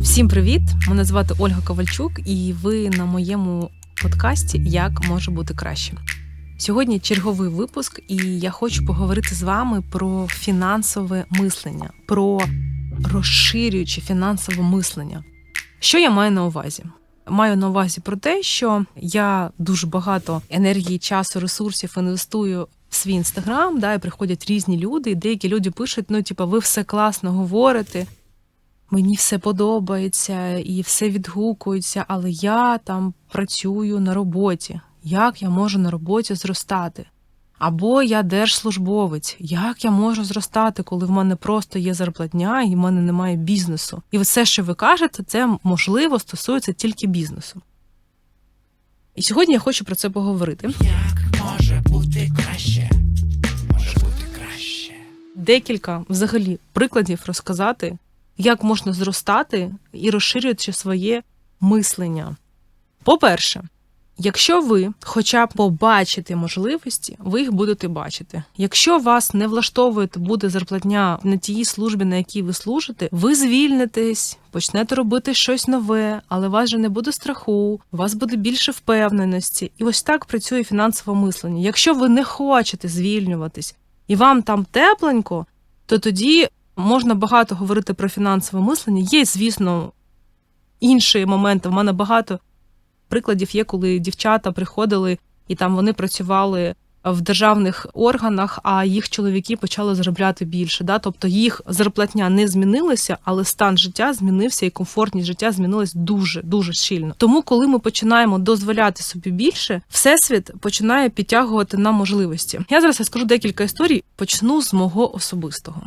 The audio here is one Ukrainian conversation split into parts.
Всім привіт! Мене звати Ольга Ковальчук, і ви на моєму подкасті Як може бути краще. Сьогодні черговий випуск, і я хочу поговорити з вами про фінансове мислення, про розширююче фінансове мислення. Що я маю на увазі? Маю на увазі про те, що я дуже багато енергії, часу, ресурсів інвестую в свій інстаграм, да, і приходять різні люди, і деякі люди пишуть: ну, типу, ви все класно говорите, мені все подобається і все відгукується, але я там працюю на роботі. Як я можу на роботі зростати? Або я держслужбовець. Як я можу зростати, коли в мене просто є зарплатня і в мене немає бізнесу? І все, що ви кажете, це можливо стосується тільки бізнесу. І сьогодні я хочу про це поговорити. Як може бути краще? Може бути краще. Декілька взагалі прикладів розказати, як можна зростати і розширюючи своє мислення. По-перше, Якщо ви хоча б побачите можливості, ви їх будете бачити. Якщо вас не влаштовує буде зарплатня на тій службі, на якій ви служите, ви звільнитесь, почнете робити щось нове, але вас же не буде страху, у вас буде більше впевненості. І ось так працює фінансове мислення. Якщо ви не хочете звільнюватись і вам там тепленько, то тоді можна багато говорити про фінансове мислення. Є, звісно, інші моменти. В мене багато прикладів є, коли дівчата приходили і там вони працювали в державних органах, а їх чоловіки почали заробляти більше. Да? Тобто їх зарплатня не змінилася, але стан життя змінився і комфортність життя змінилась дуже дуже щільно. Тому, коли ми починаємо дозволяти собі більше, всесвіт починає підтягувати нам можливості. Я зараз розкажу декілька історій. Почну з мого особистого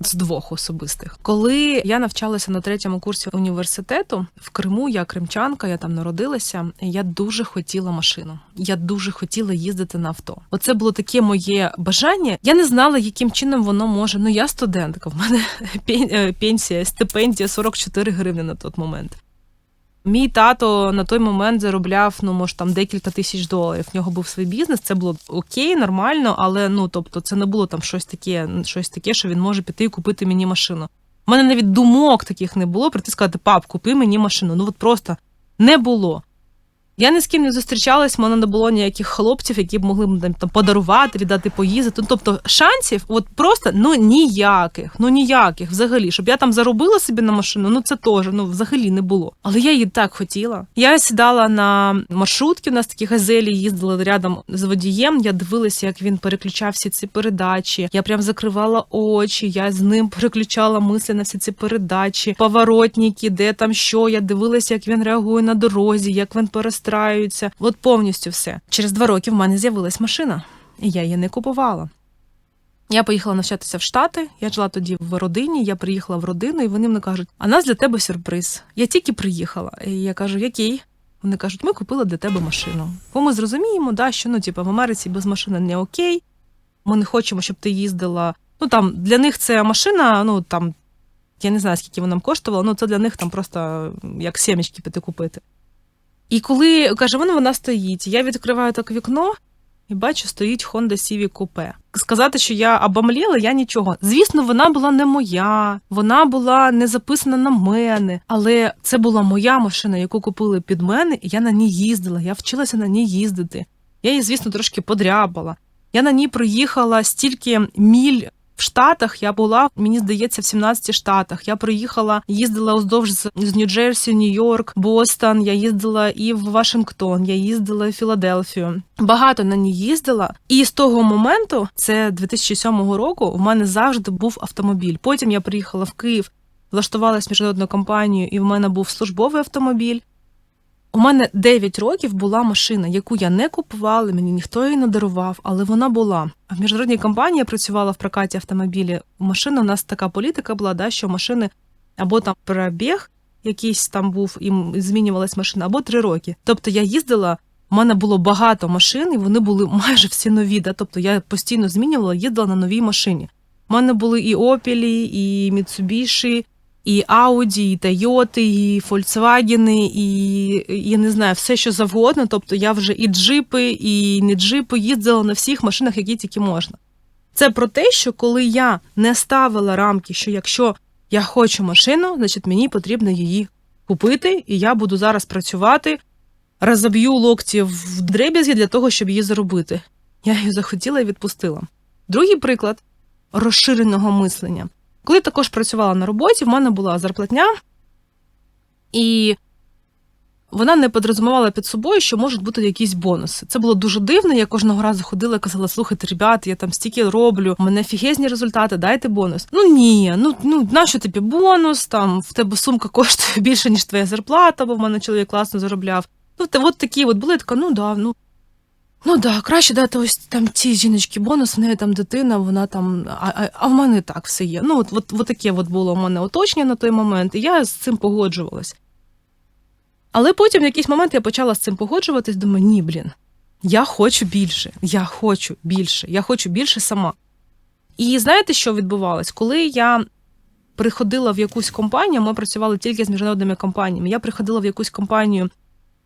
з двох особистих. Коли я навчалася на третьому курсі університету в Криму, я кримчанка, я там народилася. Я дуже хотіла машину. Я дуже хотіла їздити на авто. Оце було таке моє бажання. Я не знала, яким чином воно може. Ну я студентка. В мене е, пенсія, стипендія 44 гривні на той момент. Мій тато на той момент заробляв ну може там декілька тисяч доларів. В нього був свій бізнес. Це було окей, нормально, але ну тобто, це не було там щось таке, щось таке, що він може піти і купити мені машину. У мене навіть думок таких не було. Прийти сказати, пап, купи мені машину. Ну от просто не було. Я ні з ким не зустрічалась, в мене не було ніяких хлопців, які б могли б там подарувати, віддати поїздити. Ну, тобто шансів, от просто ну ніяких, ну ніяких взагалі, щоб я там заробила собі на машину, ну це теж ну взагалі не було. Але я її так хотіла. Я сідала на маршрутки, у нас такі газелі їздили рядом з водієм. Я дивилася, як він переключав всі ці передачі. Я прям закривала очі, я з ним переключала мислі на всі ці передачі, поворотники, де там що. Я дивилася, як він реагує на дорозі, як він перестав перестраюються. От повністю все. Через два роки в мене з'явилась машина, і я її не купувала. Я поїхала навчатися в Штати, я жила тоді в родині, я приїхала в родину, і вони мені кажуть, а нас для тебе сюрприз. Я тільки приїхала. І я кажу, який? Вони кажуть, ми купили для тебе машину. Бо ми зрозуміємо, да, що ну, типу, в Америці без машини не окей. Ми не хочемо, щоб ти їздила. Ну там для них це машина, ну там я не знаю, скільки вона нам коштувала, ну це для них там просто як сімечки піти купити. І коли каже, вона вона стоїть, я відкриваю так вікно і бачу, стоїть Honda Civic Coupe. Сказати, що я обомліла, я нічого. Звісно, вона була не моя, вона була не записана на мене, але це була моя машина, яку купили під мене, і я на ній їздила. Я вчилася на ній їздити. Я її, звісно, трошки подрябала. Я на ній проїхала стільки міль в Штатах я була, мені здається, в 17 штатах. Я приїхала, їздила уздовж з Нью-Джерсі, Нью-Йорк, Бостон. Я їздила і в Вашингтон, я їздила в Філадельфію. Багато на ній їздила. І з того моменту, це 2007 року, в мене завжди був автомобіль. Потім я приїхала в Київ, влаштувалась в міжнародну компанію, і в мене був службовий автомобіль. У мене 9 років була машина, яку я не купувала, мені ніхто її не дарував, але вона була. В міжнародній компанії я працювала в прокаті автомобілі. Машина у нас така політика була, да, що машини або там пробіг якийсь там був, і змінювалась машина, або три роки. Тобто я їздила, у мене було багато машин, і вони були майже всі нові. Да? Тобто я постійно змінювала, їздила на новій машині. У мене були і Опілі, і Міцубіші і Ауді, і Тойоти, і Фольксвагени, і я не знаю, все що завгодно. Тобто я вже і джипи, і не джипи їздила на всіх машинах, які тільки можна. Це про те, що коли я не ставила рамки, що якщо Я хочу машину, значить, мені потрібно її купити, і я буду зараз працювати, розоб'ю локті в дреб'язги для того, щоб її заробити. Я її захотіла і відпустила. Другий приклад розширеного мислення. Коли також працювала на роботі, в мене була зарплатня, і вона не подрозумівала під собою, що можуть бути якісь бонуси. Це було дуже дивно. Я кожного разу ходила і казала: слухайте, ребят, я там стільки роблю, у мене фігезні результати, дайте бонус. Ну ні, ну ну нащо тобі бонус? Там в тебе сумка коштує більше, ніж твоя зарплата, бо в мене чоловік класно заробляв. Ну, от такі от були, така, ну да, ну. Ну да, краще дати ось там цій жіночці бонус, в неї там дитина, вона там. А, а, а в мене так все є. Ну, от, от, от таке от було у мене оточення на той момент, і я з цим погоджувалась. Але потім в якийсь момент я почала з цим погоджуватись, думаю, ні, блін, я хочу більше, я хочу більше, я хочу більше сама. І знаєте, що відбувалось? Коли я приходила в якусь компанію, ми працювали тільки з міжнародними компаніями. Я приходила в якусь компанію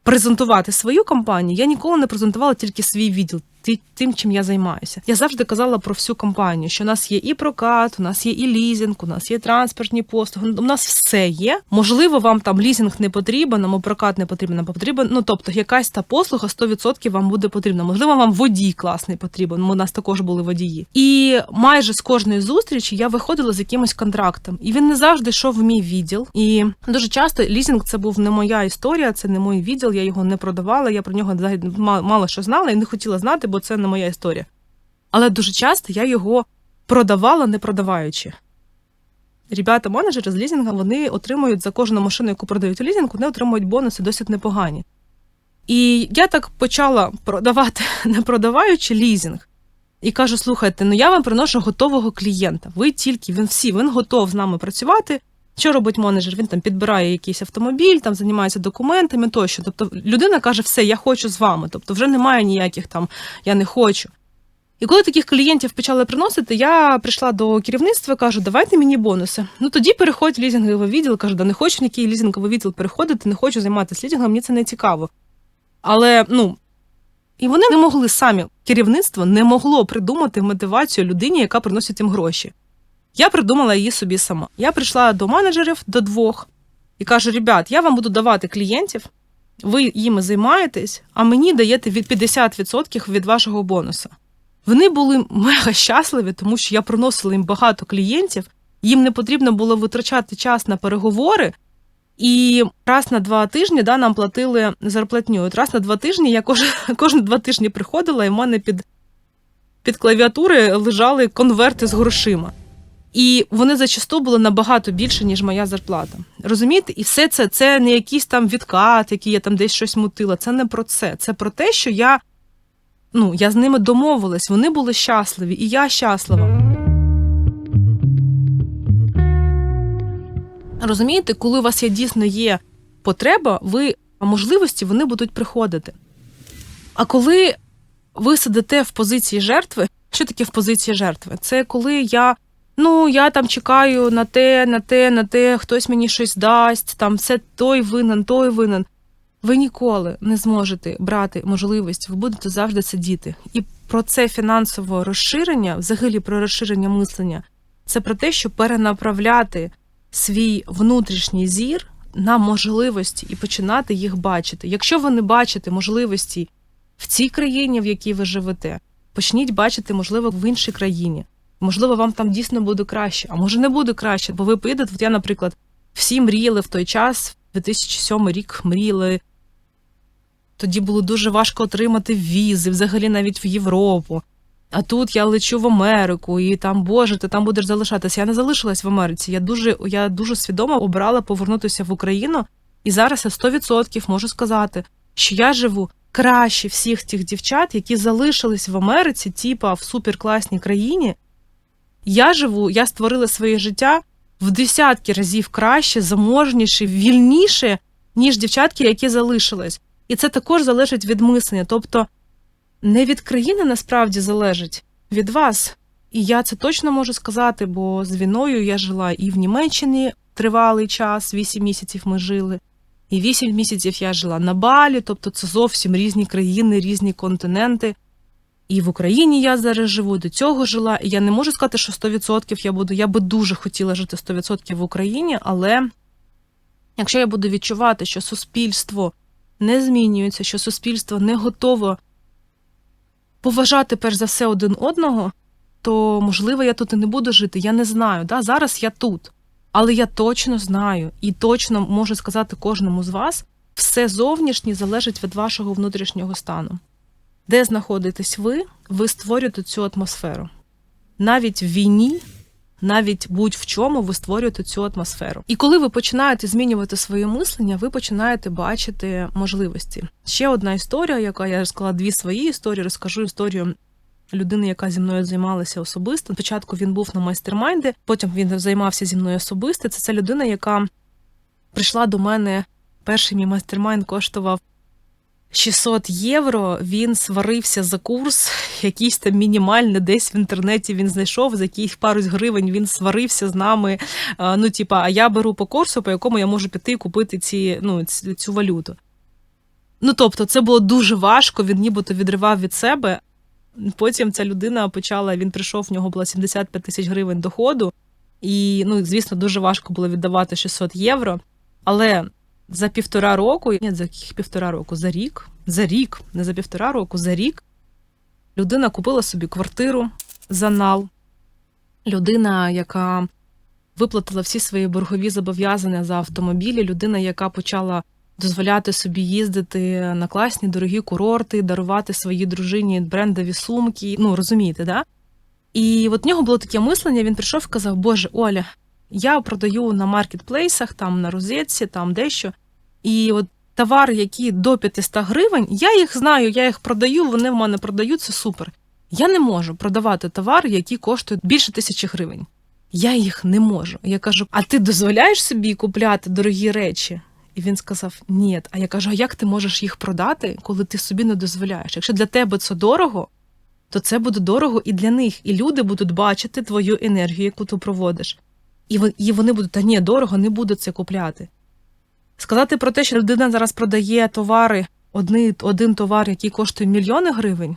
презентувати свою компанію, я ніколи не презентувала тільки свій відділ, тим, чим я займаюся. Я завжди казала про всю компанію, що у нас є і прокат, у нас є і лізинг, у нас є транспортні послуги. У нас все є. Можливо, вам там лізинг не потрібен, або прокат не потрібен, або потрібен. Ну тобто, якась та послуга 100% вам буде потрібна. Можливо, вам водій класний потрібен. У нас також були водії. І майже з кожної зустрічі я виходила з якимось контрактом, і він не завжди йшов в мій відділ. І дуже часто лізинг це був не моя історія, це не мій відділ. Я його не продавала. Я про нього мало що знала і не хотіла знати, бо це не моя історія. Але дуже часто я його продавала, не продаваючи. Ребята, менеджери з лізінга, вони отримують за кожну машину, яку продають у лізинг, вони отримують бонуси досить непогані. І я так почала продавати, не продаваючи лізинг. І кажу: слухайте, ну я вам приношу готового клієнта. Ви тільки він всі, він готов з нами працювати. Що робить менеджер? Він там підбирає якийсь автомобіль, там займається документами тощо. Тобто людина каже, все, я хочу з вами. Тобто вже немає ніяких там я не хочу. І коли таких клієнтів почали приносити, я прийшла до керівництва, кажу, давайте мені бонуси. Ну тоді переходь в лізинговий відділ, кажу, да не хочу в який лізинговий відділ переходити, не хочу займатися лізингом, мені це не цікаво. Але ну. І вони не могли самі, керівництво не могло придумати мотивацію людині, яка приносить їм гроші. Я придумала її собі сама. Я прийшла до менеджерів до двох і кажу: ребят, я вам буду давати клієнтів, ви їми займаєтесь, а мені даєте від 50% від вашого бонуса. Вони були мега щасливі, тому що я приносила їм багато клієнтів, їм не потрібно було витрачати час на переговори. І раз на два тижні да, нам платили зарплатню. От раз на два тижні я кожен, кожні два тижні приходила, і в мене під, під клавіатури лежали конверти з грошима. І вони зачасту були набагато більше, ніж моя зарплата. Розумієте? І все це це не якийсь там відкат, який я там десь щось мутила. Це не про це. Це про те, що я, ну, я з ними домовилась, вони були щасливі, і я щаслива. Розумієте, коли у вас є дійсно є потреба, ви а можливості вони будуть приходити. А коли ви сидите в позиції жертви, що таке в позиції жертви? Це коли я. Ну, я там чекаю на те, на те, на те, хтось мені щось дасть, там все той винен, той винен. Ви ніколи не зможете брати можливість, ви будете завжди сидіти. І про це фінансове розширення, взагалі про розширення мислення, це про те, що перенаправляти свій внутрішній зір на можливості і починати їх бачити. Якщо ви не бачите можливості в цій країні, в якій ви живете, почніть бачити, можливо, в іншій країні. Можливо, вам там дійсно буде краще, а може не буде краще, бо ви поїдете. От я, наприклад, всі мріяли в той час, 2007 рік мріяли. Тоді було дуже важко отримати візи, взагалі навіть в Європу. А тут я лечу в Америку, і там, Боже, ти там будеш залишатися. Я не залишилась в Америці. Я дуже, я дуже свідомо обрала повернутися в Україну. І зараз я 100% можу сказати, що я живу краще всіх тих дівчат, які залишились в Америці, типа в суперкласній країні. Я живу, я створила своє життя в десятки разів краще, заможніше, вільніше, ніж дівчатки, які залишились. І це також залежить від мислення. Тобто не від країни насправді залежить, від вас. І я це точно можу сказати, бо з війною я жила і в Німеччині тривалий час, 8 місяців ми жили, і 8 місяців я жила на Балі, тобто це зовсім різні країни, різні континенти. І в Україні я зараз живу, до цього жила. І я не можу сказати, що 100% я буду. Я би дуже хотіла жити 100% в Україні, але якщо я буду відчувати, що суспільство не змінюється, що суспільство не готово поважати перш за все один одного, то можливо я тут і не буду жити. Я не знаю. Да? Зараз я тут. Але я точно знаю і точно можу сказати кожному з вас, все зовнішнє залежить від вашого внутрішнього стану. Де знаходитесь ви, ви створюєте цю атмосферу. Навіть в війні, навіть будь-в чому ви створюєте цю атмосферу. І коли ви починаєте змінювати своє мислення, ви починаєте бачити можливості. Ще одна історія, яка я розказала дві свої історії, розкажу історію людини, яка зі мною займалася особисто. Спочатку він був на майстермайнді, потім він займався зі мною особисто. Це ця людина, яка прийшла до мене. Перший мій майстермайнд коштував 600 євро. Він сварився за курс, якийсь там мінімальний, десь в інтернеті він знайшов, за яких пару гривень він сварився з нами. Ну, типа, а я беру по курсу, по якому я можу піти і купити ці, ну, цю валюту. Ну, тобто, це було дуже важко, він нібито відривав від себе. Потім ця людина почала, він прийшов, в нього було 75 тисяч гривень доходу, і, ну, звісно, дуже важко було віддавати 600 євро. Але за півтора року, ні, за яких півтора року, за рік, за рік, не за півтора року, за рік людина купила собі квартиру за нал. Людина, яка виплатила всі свої боргові зобов'язання за автомобілі, людина, яка почала дозволяти собі їздити на класні дорогі курорти, дарувати своїй дружині брендові сумки. Ну, розумієте, да? І от в нього було таке мислення, він прийшов і казав: Боже, Оля, я продаю на маркетплейсах, там на розетці, там дещо. І от товари, які до 500 гривень, я їх знаю, я їх продаю, вони в мене продають, це супер. Я не можу продавати товари, які коштують більше тисячі гривень. Я їх не можу. Я кажу: а ти дозволяєш собі купляти дорогі речі? І він сказав: Ні. А я кажу: а як ти можеш їх продати, коли ти собі не дозволяєш? Якщо для тебе це дорого, то це буде дорого і для них. І люди будуть бачити твою енергію, яку ти проводиш. І вони будуть, та ні, дорого, не буду це купляти. Сказати про те, що людина зараз продає товари, одни, один товар, який коштує мільйони гривень,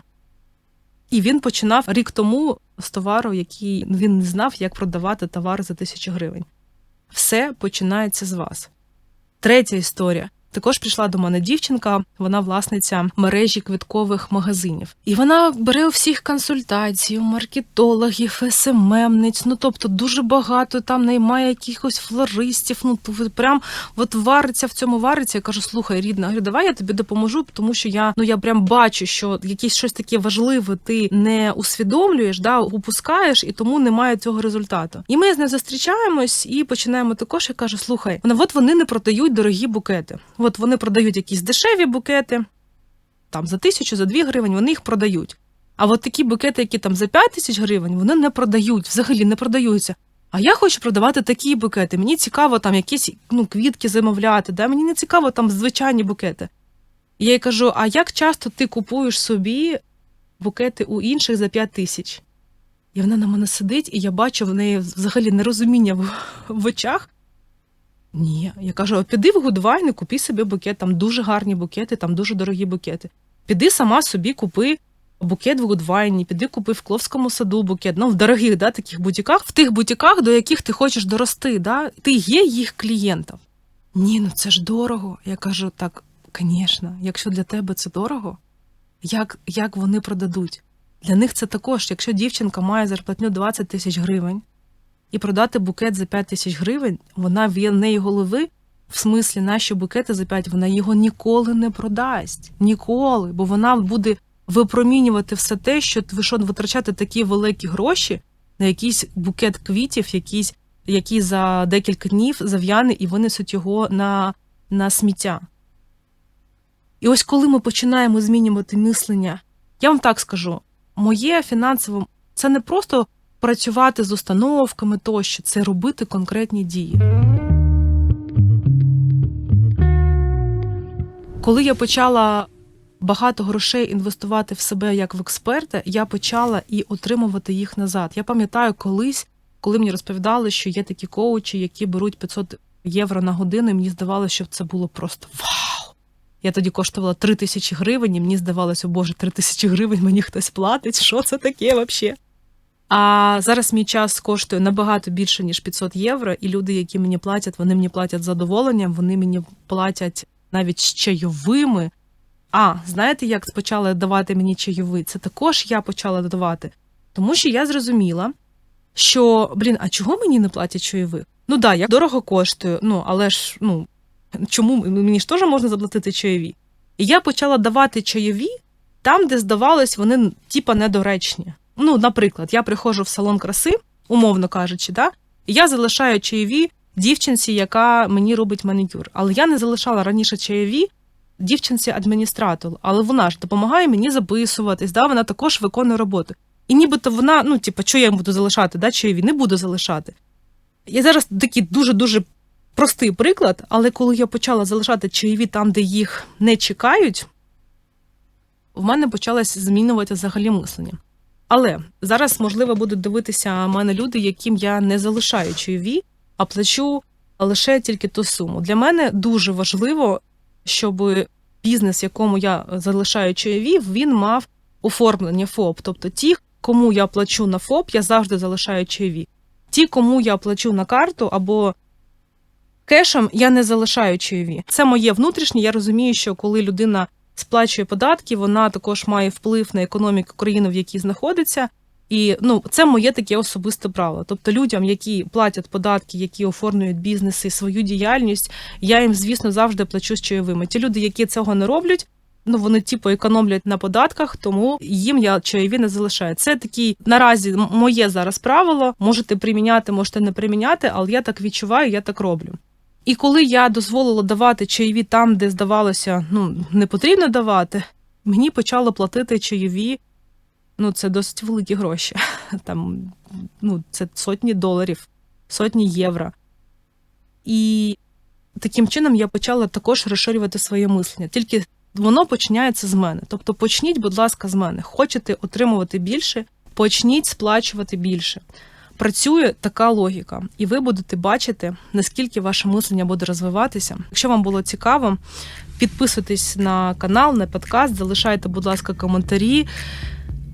і він починав рік тому з товару, який він не знав, як продавати товар за тисячу гривень. Все починається з вас. Третя історія. Також прийшла до мене дівчинка, вона власниця мережі квиткових магазинів. І вона бере у всіх консультацій, маркетологів, СММниць, ну тобто дуже багато там наймає якихось флористів. Ну прям от вариться в цьому вариться. Я кажу, слухай, рідна, говорю, давай я тобі допоможу, тому що я ну я прям бачу, що якесь щось таке важливе ти не усвідомлюєш, да, упускаєш, і тому немає цього результату. І ми з нею зустрічаємось і починаємо також. Я кажу, слухай, вона от вони не продають дорогі букети. От вони продають якісь дешеві букети, там за тисячу, за дві гривень, вони їх продають. А от такі букети, які там за 5 тисяч гривень, вони не продають, взагалі не продаються. А я хочу продавати такі букети. Мені цікаво там якісь ну, квітки замовляти, да? мені не цікаво там звичайні букети. І я їй кажу: а як часто ти купуєш собі букети у інших за 5 тисяч? І вона на мене сидить, і я бачу в неї взагалі нерозуміння в, в очах. Ні, я кажу: «А піди в Гудвайн і купи собі букет, там дуже гарні букети, там дуже дорогі букети. Піди сама собі купи букет в Гудвайні, піди купи в Кловському саду букет, ну в дорогих да, таких бутіках, в тих бутіках, до яких ти хочеш дорости, да? ти є їх клієнтом. Ні, ну це ж дорого. Я кажу, так, звісно, якщо для тебе це дорого, як, як вони продадуть? Для них це також, якщо дівчинка має зарплатню 20 тисяч гривень і продати букет за 5 тисяч гривень, вона в неї голови, в смислі наші букети за 5, вона його ніколи не продасть. Ніколи, бо вона буде випромінювати все те, що ви що витрачати такі великі гроші на якийсь букет квітів, якийсь, який за декілька днів зав'яне і винесуть його на, на сміття. І ось коли ми починаємо змінювати мислення, я вам так скажу, моє фінансове це не просто працювати з установками тощо, це робити конкретні дії. Коли я почала багато грошей інвестувати в себе як в експерта, я почала і отримувати їх назад. Я пам'ятаю колись, коли мені розповідали, що є такі коучі, які беруть 500 євро на годину, і мені здавалося, що це було просто вау! Я тоді коштувала 3 тисячі гривень, і мені здавалося, о боже, 3 тисячі гривень мені хтось платить. Що це таке взагалі? А зараз мій час коштує набагато більше, ніж 500 євро, і люди, які мені платять, вони мені платять задоволенням, вони мені платять навіть з чайовими. А, знаєте, як почали давати мені чайовий? Це також я почала давати. Тому що я зрозуміла, що, блін, а чого мені не платять чайових? Ну да, я дорого коштую, ну але ж ну чому мені ж теж можна заплатити чайові? І я почала давати чайові там, де здавалось, вони типа недоречні. Ну, наприклад, я приходжу в салон краси, умовно кажучи, да, і я залишаю чайові дівчинці, яка мені робить манікюр. Але я не залишала раніше чайові дівчинці адміністратору, але вона ж допомагає мені записуватись, да, вона також виконує роботу. І нібито вона, ну, типу, що я їм буду залишати, да, чайові? Не буду залишати. Я зараз такий дуже-дуже простий приклад, але коли я почала залишати чайові там, де їх не чекають, в мене почалось змінювати взагалі мислення. Але зараз, можливо, будуть дивитися мене люди, яким я не залишаю чайові, а плачу лише тільки ту суму. Для мене дуже важливо, щоб бізнес, якому я залишаю чайові, він мав оформлення ФОП. Тобто ті, кому я плачу на ФОП, я завжди залишаю чайові. Ті, кому я плачу на карту або кешем, я не залишаю чайові. Це моє внутрішнє. Я розумію, що коли людина сплачує податки, вона також має вплив на економіку країни, в якій знаходиться. І ну, це моє таке особисте право. Тобто людям, які платять податки, які оформлюють бізнеси, свою діяльність, я їм, звісно, завжди плачу з чайовими. Ті люди, які цього не роблять, ну вони типу економлять на податках, тому їм я чайові не залишаю. Це такий наразі моє зараз правило. Можете приміняти, можете не приміняти, але я так відчуваю, я так роблю. І коли я дозволила давати чайові там, де здавалося, ну не потрібно давати, мені почало платити чайові. Ну, це досить великі гроші. Там, ну, це сотні доларів, сотні євро. І таким чином я почала також розширювати своє мислення. Тільки воно починається з мене. Тобто, почніть, будь ласка, з мене. Хочете отримувати більше, почніть сплачувати більше. Працює така логіка, і ви будете бачити, наскільки ваше мислення буде розвиватися. Якщо вам було цікаво, підписуйтесь на канал, на подкаст, залишайте, будь ласка, коментарі.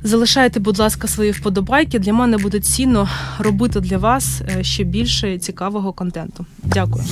Залишайте, будь ласка, свої вподобайки. Для мене буде цінно робити для вас е, ще більше цікавого контенту. Дякую.